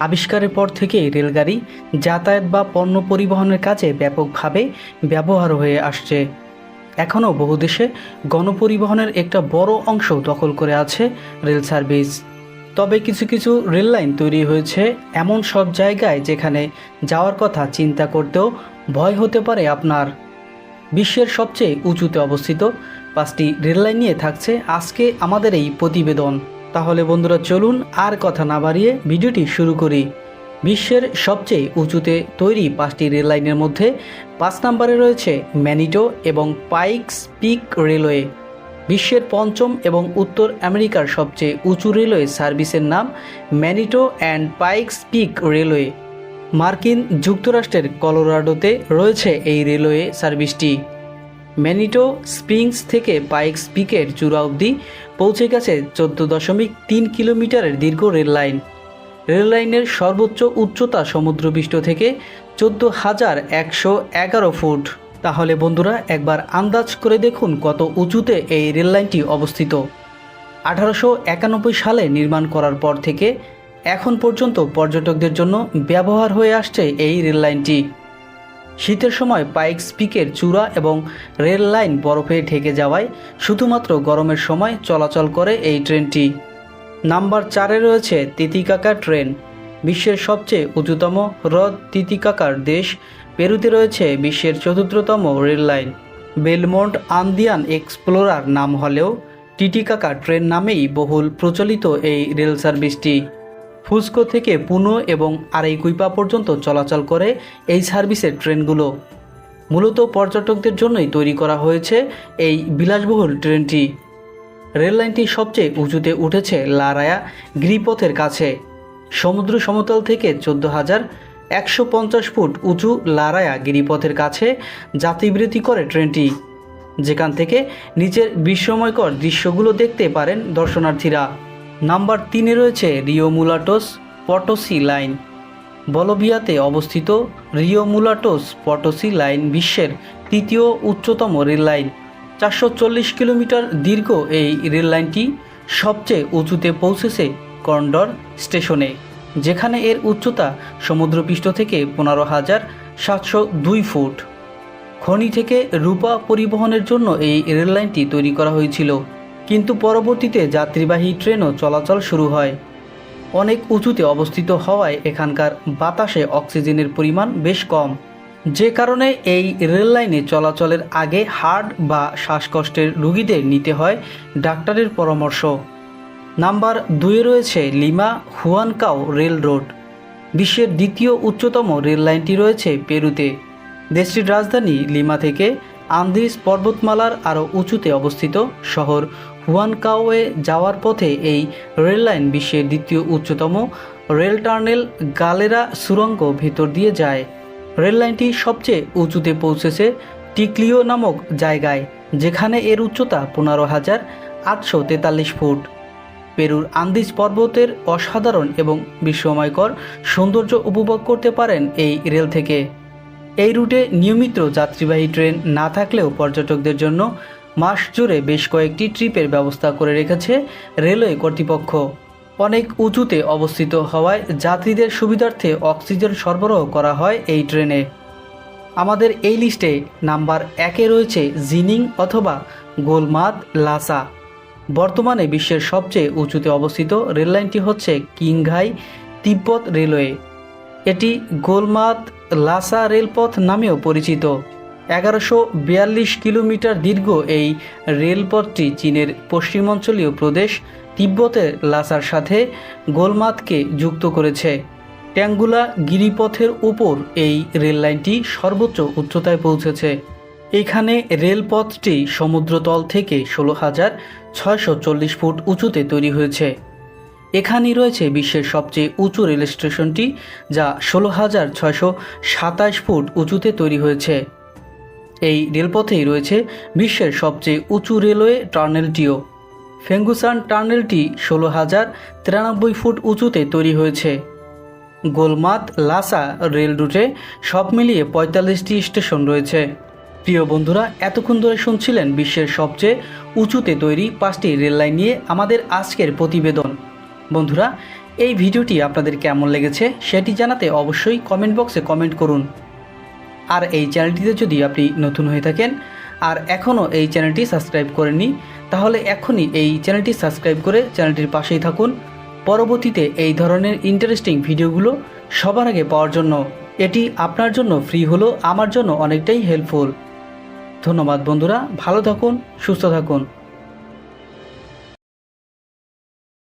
আবিষ্কারের পর থেকেই রেলগাড়ি যাতায়াত বা পণ্য পরিবহনের কাজে ব্যাপকভাবে ব্যবহার হয়ে আসছে। এখনও বহু দেশে গণপরিবহনের একটা বড় অংশ দখল করে আছে রেল সার্ভিস। তবে কিছু কিছু রেল লাইন তৈরি হয়েছে এমন সব জায়গায় যেখানে যাওয়ার কথা চিন্তা করতেও ভয় হতে পারে আপনার। বিশ্বের সবচেয়ে উঁচুতে অবস্থিত পাঁচটি রেললাইন নিয়ে থাকছে আজকে আমাদের এই প্রতিবেদন। তাহলে বন্ধুরা চলুন আর কথা না বাড়িয়ে ভিডিওটি শুরু করি। বিশ্বের সবচেয়ে উঁচুতে তৈরি পাঁচটি রেললাইনের মধ্যে পাঁচ নম্বরে রয়েছে ম্যানিটো এবং পাইকস পিক রেলওয়ে। বিশ্বের পঞ্চম এবং উত্তর আমেরিকার সবচেয়ে উঁচু রেলওয়ে সার্ভিসের নাম Manitou and Pikes Peak railway. মার্কিন যুক্তরাষ্ট্রের কলোরাডোতে রয়েছে এই রেলওয়ে সার্ভিসটি। ম্যানিটো স্প্রিংস থেকে পাইকস পিকের চূড়া অবধি পৌঁছে গেছে চোদ্দ দশমিক তিন কিলোমিটারের দীর্ঘ রেল লাইন। রেল লাইনের সর্বোচ্চ উচ্চতা সমুদ্রপৃষ্ঠ থেকে চোদ্দ হাজার একশো এগারো ফুট। তাহলে বন্ধুরা, একবার আন্দাজ করে দেখুন কত উঁচুতে এই রেল লাইনটি অবস্থিত। আঠারোশো একানব্বই সালে নির্মাণ করার পর থেকে এখন পর্যন্ত পর্যটকদের জন্য ব্যবহার হয়ে আসছে এই রেল লাইনটি। শীতের সময় পাইকস স্পিকের চূড়া এবং রেল লাইন বরফে ঢেকে যাওয়ায় শুধুমাত্র গরমের সময় চলাচল করে এই ট্রেনটি। নাম্বার চারে রয়েছে তিতিকাকা ট্রেন। বিশ্বের সবচেয়ে উঁচুতম হ্রদ তিতিকাকার দেশ। পেরুতে রয়েছে বিশ্বের চতুর্থতম rail line. Belmond Andean Explorer নাম হলেও টিটিকাকা ট্রেন নামেই বহুল প্রচলিত এই রেল সার্ভিসটি। ফুসকো থেকে পুনো এবং আরাইকুইপা পর্যন্ত চলাচল করে এই সার্ভিসের ট্রেনগুলো। মূলত পর্যটকদের জন্যই তৈরি করা হয়েছে এই বিলাসবহুল ট্রেনটি। রেল লাইনটি সবচেয়ে উঁচুতে উঠেছে লারায়া গিরিপথের কাছে। সমুদ্র সমতল থেকে চোদ্দ হাজার একশো পঞ্চাশ ফুট উঁচু লারায়া গিরিপথের কাছে যাত্রীবৃত্তি করে ট্রেনটি। যেখান থেকে নিচের বিস্ময়কর দৃশ্যগুলো দেখতে পারেন দর্শনার্থীরা। নাম্বার তিনে রয়েছে রিও মুলাটোস পটসি লাইন। বলভিয়াতে অবস্থিত রিও মুলাটোস পটসি লাইন বিশ্বের তৃতীয় উচ্চতম রেল লাইন। চারশো চল্লিশ কিলোমিটার দীর্ঘ এই রেল লাইনটি সবচেয়ে উঁচুতে পৌঁছেছে কন্ডর স্টেশনে, যেখানে এর উচ্চতা সমুদ্রপৃষ্ঠ থেকে পনেরো হাজার সাতশো দুই ফুট। খনি থেকে রূপা পরিবহনের জন্য এই রেল লাইনটি তৈরি করা হয়েছিল। কিন্তু পরবর্তীতে যাত্রীবাহী ট্রেনও চলাচল শুরু হয়। অনেক উঁচুতে অবস্থিত হওয়ায় এখানকার বাতাসে অক্সিজেনের পরিমাণ বেশ কম। যে কারণে এই রেল লাইনে চলাচলের আগে হার্ট বা শ্বাসকষ্টের রুগীদের নিতে হয় ডাক্তারের পরামর্শ। নাম্বার দুয়ে রয়েছে লিমা হুয়ানকাও রেল রোড। বিশ্বের দ্বিতীয় উচ্চতম রেল লাইনটি রয়েছে পেরুতে। দেশটির রাজধানী লিমা থেকে আন্দিস পর্বতমালার আরও উঁচুতে অবস্থিত শহর হুয়ানকাওয়ে যাওয়ার পথে এই রেল লাইন বিশ্বের দ্বিতীয় উচ্চতম রেল টার্নেল গালেরা সুরঙ্গ ভেতর দিয়ে যায়। রেল লাইনটি সবচেয়ে উঁচুতে পৌঁছেছে টিকলিও নামক জায়গায়, যেখানে এর উচ্চতা পনেরো হাজার আটশো তেতাল্লিশ ফুট। পেরুর আন্দিজ পর্বতের অসাধারণ এবং বিস্ময়কর সৌন্দর্য উপভোগ করতে পারেন এই রেল থেকে। এই রুটে নিয়মিত যাত্রীবাহী ট্রেন না থাকলেও পর্যটকদের জন্য মাস জুড়ে বেশ কয়েকটি ট্রিপের ব্যবস্থা করে রেখেছে রেলওয়ে কর্তৃপক্ষ। অনেক উঁচুতে অবস্থিত হওয়ায় যাত্রীদের সুবিধার্থে অক্সিজেন সরবরাহ করা হয় এই ট্রেনে। আমাদের এই লিস্টে নাম্বার একে রয়েছে জিনিং অথবা গোলমাদ লাসা। বর্তমানে বিশ্বের সবচেয়ে উঁচুতে অবস্থিত রেললাইনটি হচ্ছে কিংঘাই তিব্বত রেলওয়ে। এটি গোলমাদ লাসা রেলপথ নামেও পরিচিত। এগারোশো বিয়াল্লিশ কিলোমিটার দীর্ঘ এই রেলপথটি চীনের পশ্চিমাঞ্চলীয় প্রদেশ তিব্বতের লাসার সাথে গোলমাদকে যুক্ত করেছে। ট্যাঙ্গুলা গিরিপথের উপর এই রেল লাইনটি সর্বোচ্চ উচ্চতায় পৌঁছেছে। এখানে রেলপথটি সমুদ্রতল থেকে ষোলো হাজার ছয়শো চল্লিশ ফুট উঁচুতে তৈরি হয়েছে। এখানেই রয়েছে বিশ্বের সবচেয়ে উঁচু রেল স্টেশনটি যা ষোলো হাজার ছয়শো সাতাশ ফুট উঁচুতে তৈরি হয়েছে। এই রেলপথেই রয়েছে বিশ্বের সবচেয়ে উঁচু রেলওয়ে টার্নেলটিও। ফেঙ্গুসান টার্নেলটি ষোলো হাজার তিরানব্বই ফুট উঁচুতে তৈরি হয়েছে। গোলমাত লাসা রেল রুটে সব মিলিয়ে পঁয়তাল্লিশটি স্টেশন রয়েছে। প্রিয় বন্ধুরা, এতক্ষণ ধরে শুনছিলেন বিশ্বের সবচেয়ে উঁচুতে তৈরি পাঁচটি রেললাইন নিয়ে আমাদের আজকের প্রতিবেদন। বন্ধুরা, এই ভিডিওটি আপনাদের কেমন লেগেছে সেটি জানাতে অবশ্যই কমেন্ট বক্সে কমেন্ট করুন। আর এই চ্যানেলটিতে যদি আপনি নতুন হয়ে থাকেন আর এখনও এই চ্যানেলটি সাবস্ক্রাইব করেননি, তাহলে এখনই এই চ্যানেলটি সাবস্ক্রাইব করে চ্যানেলটির পাশেই থাকুন। পরবর্তীতে এই ধরনের ইন্টারেস্টিং ভিডিওগুলো সবার আগে পাওয়ার জন্য এটি আপনার জন্য ফ্রি হলো আমার জন্য অনেকটাই হেল্পফুল ধন্যবাদ বন্ধুরা, ভালো থাকুন, সুস্থ থাকুন।